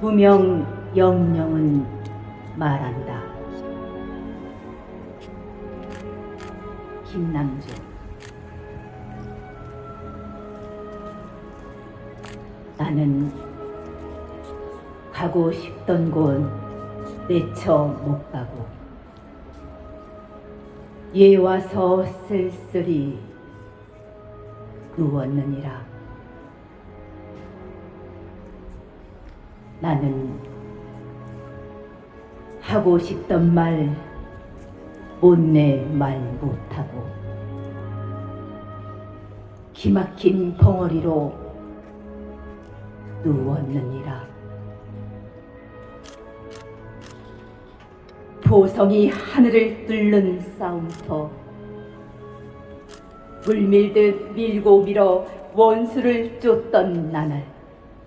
무명 영령은 말한다. 김남주 나는 가고 싶던 곳 내쳐 못 가고 예 와서 쓸쓸히 누웠느니라 나는 하고 싶던 말 못내 말 못하고 기막힌 벙어리로 누웠느니라. 보성이 하늘을 뚫는 싸움터 물밀듯 밀고 밀어 원수를 쫓던 나날